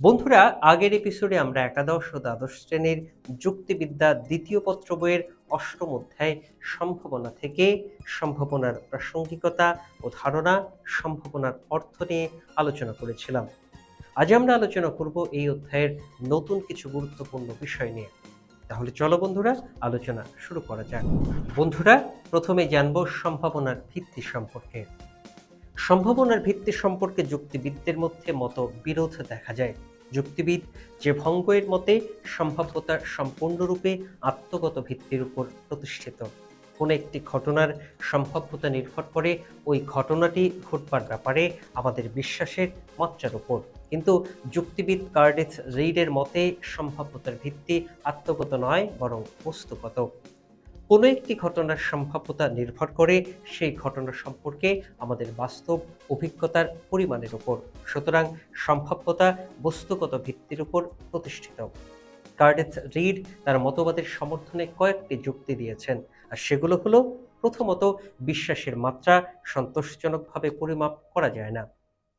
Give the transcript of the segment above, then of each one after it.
বন্ধুরা, আগের এপিসোডে আমরা একাদশ ও দ্বাদশ শ্রেণির যুক্তিবিদ্যা দ্বিতীয় পত্র বইয়ের অষ্টম অধ্যায় সম্ভাবনা থেকে সম্ভাবনার প্রাসঙ্গিকতা ও ধারণা, সম্ভাবনার অর্থ নিয়ে আলোচনা করেছিলাম। আজ আমরা আলোচনা করব এই অধ্যায়ের নতুন কিছু গুরুত্বপূর্ণ বিষয় নিয়ে। তাহলে চলো বন্ধুরা, আলোচনা শুরু করা যাক। বন্ধুরা, প্রথমে জানব সম্ভাবনার ভিত্তি সম্পর্কে। সম্ভাবনার ভিত্তি সম্পর্কে যুক্তিবিদদের মধ্যে মত বিরোধ দেখা যায়। যুক্তিবিদ যে ভঙ্গের মতে সম্ভাব্যতা সম্পূর্ণরূপে আত্মগত ভিত্তির উপর প্রতিষ্ঠিত। কোনো একটি ঘটনার সম্ভাব্যতা নির্ভর করে ওই ঘটনাটি ঘটবার ব্যাপারে আমাদের বিশ্বাসের মাত্রার উপর। কিন্তু যুক্তিবিদ কার্ডিথ রিডের মতে সম্ভাব্যতার ভিত্তি আত্মগত নয়, বরং বস্তুগত। কোনো একটি ঘটনার সম্ভাব্যতা নির্ভর করে সেই ঘটনা সম্পর্কে আমাদের বাস্তব অভিজ্ঞতার পরিমাণের উপর। সুতরাং সম্ভাব্যতা বস্তুগত ভিত্তির উপর প্রতিষ্ঠিত। কার্ডেথ রিড তার মতবাদের সমর্থনে কয়েকটি যুক্তি দিয়েছেন, আর সেগুলো হলো, প্রথমত, বিশ্বাসের মাত্রা সন্তোষজনকভাবে পরিমাপ করা যায় না।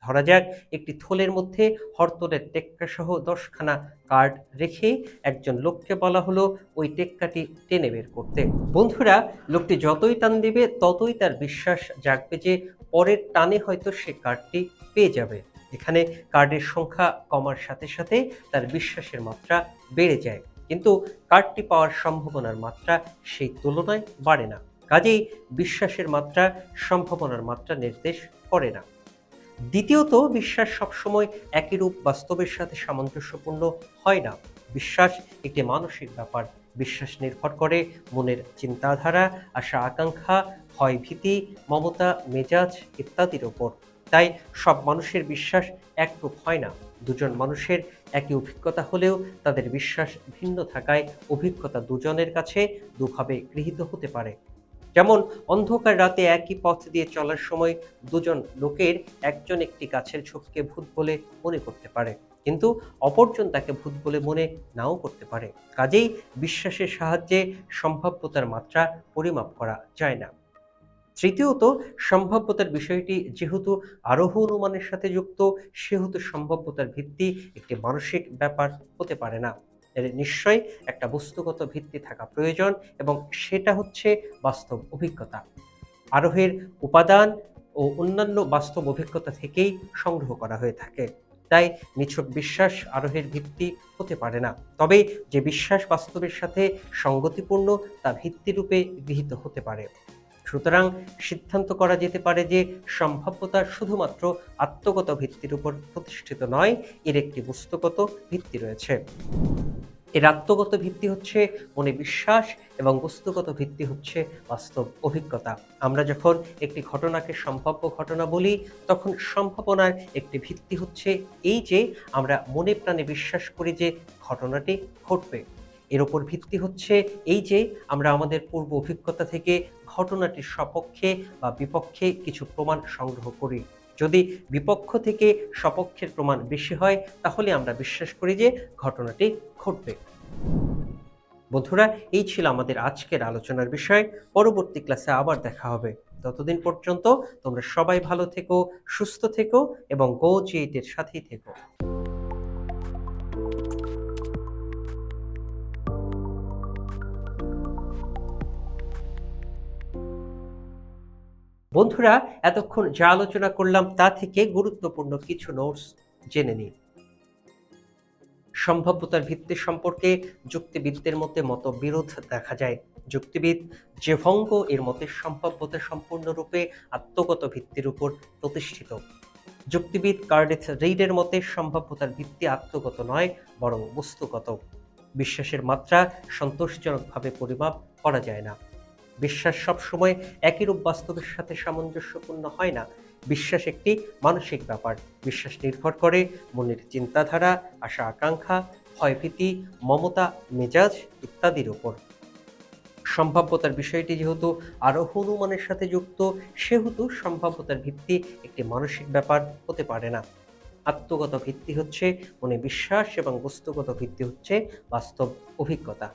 ধরা যাক, একটি থলের মধ্যে হরতলের টেক্কা সহ দশখানা কার্ড রেখে একজন লোককে বলা হলো, ওই টেক্কাটি টেনে বের করতে। বন্ধুরা, লোকটি যতই টান দিবে, ততই তার বিশ্বাস জাগবে যে পরের টানে হয়তো সে কার্ডটি পেয়ে যাবে। এখানে কার্ডের সংখ্যা কমার সাথে সাথে তার বিশ্বাসের মাত্রা বেড়ে যায়। কিন্তু কার্ডটি পাওয়ার সম্ভাবনার মাত্রা সেই তুলনায় বাড়ে না। কাজেই বিশ্বাসের মাত্রা, সম্ভাবনার মাত্রা নির্দেশ করে না। দ্বিতীয়ত, বিশ্বাস সবসময় একই রূপ বাস্তবের সাথে সামঞ্জস্যপূর্ণ হয় না। বিশ্বাস একটি মানসিক ব্যাপার। বিশ্বাস নির্ভর করে মনের চিন্তাধারা, আশা আকাঙ্ক্ষা, ভয় ভীতি, মমতা, মেজাজ ইত্যাদির ওপর। তাই সব মানুষের বিশ্বাস একরূপ হয় না। দুজন মানুষের একই অভিজ্ঞতা হলেও তাদের বিশ্বাস ভিন্ন থাকায় অভিজ্ঞতা দুজনের কাছে দুভাবে গৃহীত হতে পারে। যেমন অন্ধকার রাতে একই পথ দিয়ে চলার সময় দুজন লোকের একজন একটি গাছের ঝোপকে ভূত বলে মনে করতে পারে, কিন্তু অপরজন তাকে ভূত বলে মনে নাও করতে পারে। কাজেই বিশ্বাসের সাহায্যে সম্ভাব্যতার মাত্রা পরিমাপ করা যায় না। তৃতীয়ত, সম্ভাব্যতার বিষয়টি যেহেতু আরোহ অনুমানের সাথে যুক্ত, সেহেতু সম্ভাব্যতার ভিত্তি একটি মানসিক ব্যাপার হতে পারে না। এর নিশ্চয়ই একটা বস্তুগত ভিত্তি থাকা প্রয়োজন এবং সেটা হচ্ছে বাস্তব অভিজ্ঞতা। আরোহের উপাদান ও অন্যান্য বাস্তব অভিজ্ঞতা থেকেই সংগ্রহ করা হয়ে থাকে। তাই নিছক বিশ্বাস আরোহের ভিত্তি হতে পারে না। তবে যে বিশ্বাস বাস্তবের সাথে সঙ্গতিপূর্ণ, তা ভিত্তিরূপে গৃহীত হতে পারে। সুতরাং সিদ্ধান্ত করা যেতে পারে যে সম্ভাব্যতা শুধুমাত্র আত্মগত ভিত্তির উপর প্রতিষ্ঠিত নয়, এর একটি বস্তুগত ভিত্তি রয়েছে। এর আত্মগত ভিত্তি হচ্ছে মনে বিশ্বাস এবং বস্তুগত ভিত্তি হচ্ছে বাস্তব অভিজ্ঞতা। আমরা যখন একটি ঘটনাকে সম্ভাব্য ঘটনা বলি, তখন সম্ভাবনার একটি ভিত্তি হচ্ছে এই যে আমরা মনে প্রাণে বিশ্বাস করি যে ঘটনাটি ঘটবে। এর ওপর ভিত্তি হচ্ছে এই যে আমরা আমাদের পূর্ব অভিজ্ঞতা থেকে ঘটনাটির সপক্ষে বা বিপক্ষে কিছু প্রমাণ সংগ্রহ করি। যদি বিপক্ষ থেকে সপক্ষের প্রমাণ বেশি হয়, তাহলে আমরা বিশ্বাস করি যে ঘটনাটি ঘটবে। বন্ধুরা, এই ছিল আমাদের আজকের আলোচনার বিষয়। পরবর্তী ক্লাসে আবার দেখা হবে। ততদিন পর্যন্ত তোমরা সবাই ভালো থেকো, সুস্থ থেকো এবং গো জি সাথেই থেকো। বন্ধুরা, এতক্ষণ যা আলোচনা করলাম তা থেকে গুরুত্বপূর্ণ কিছু নোটস জেনে নিন। সম্ভাব্যতার ভিত্তি সম্পর্কে যুক্তিবিদদের মধ্যে মতবিরোধ দেখা যায়। যুক্তিবিদ যে ভঙ্গ এর মতে সম্ভাব্যতা সম্পূর্ণরূপে আত্মগত ভিত্তির উপর প্রতিষ্ঠিত। যুক্তিবিদ কার্ডিথ রিডের মতে সম্ভাব্যতার ভিত্তি আত্মগত নয়, বরং বস্তুগত। বিশ্বাসের মাত্রা সন্তোষজনকভাবে পরিমাপ করা যায় না। বিশ্বাস সবসময় একই রূপ বাস্তবের সাথে সামঞ্জস্যপূর্ণ হয় না। বিশ্বাস একটি মানসিক ব্যাপার। বিশ্বাস নির্ভর করে মনের চিন্তাধারা, আশা আকাঙ্ক্ষা, ভয়ভীতি, মমতা, মেজাজ ইত্যাদির উপর। সম্ভাব্যতার বিষয়টি যেহেতু আরোহ অনুমানের সাথে যুক্ত, সেহেতু সম্ভাব্যতার ভিত্তি একটি মানসিক ব্যাপার হতে পারে না। আত্মগত ভিত্তি হচ্ছে মনে বিশ্বাস এবং বস্তুগত ভিত্তি হচ্ছে বাস্তব অভিজ্ঞতা।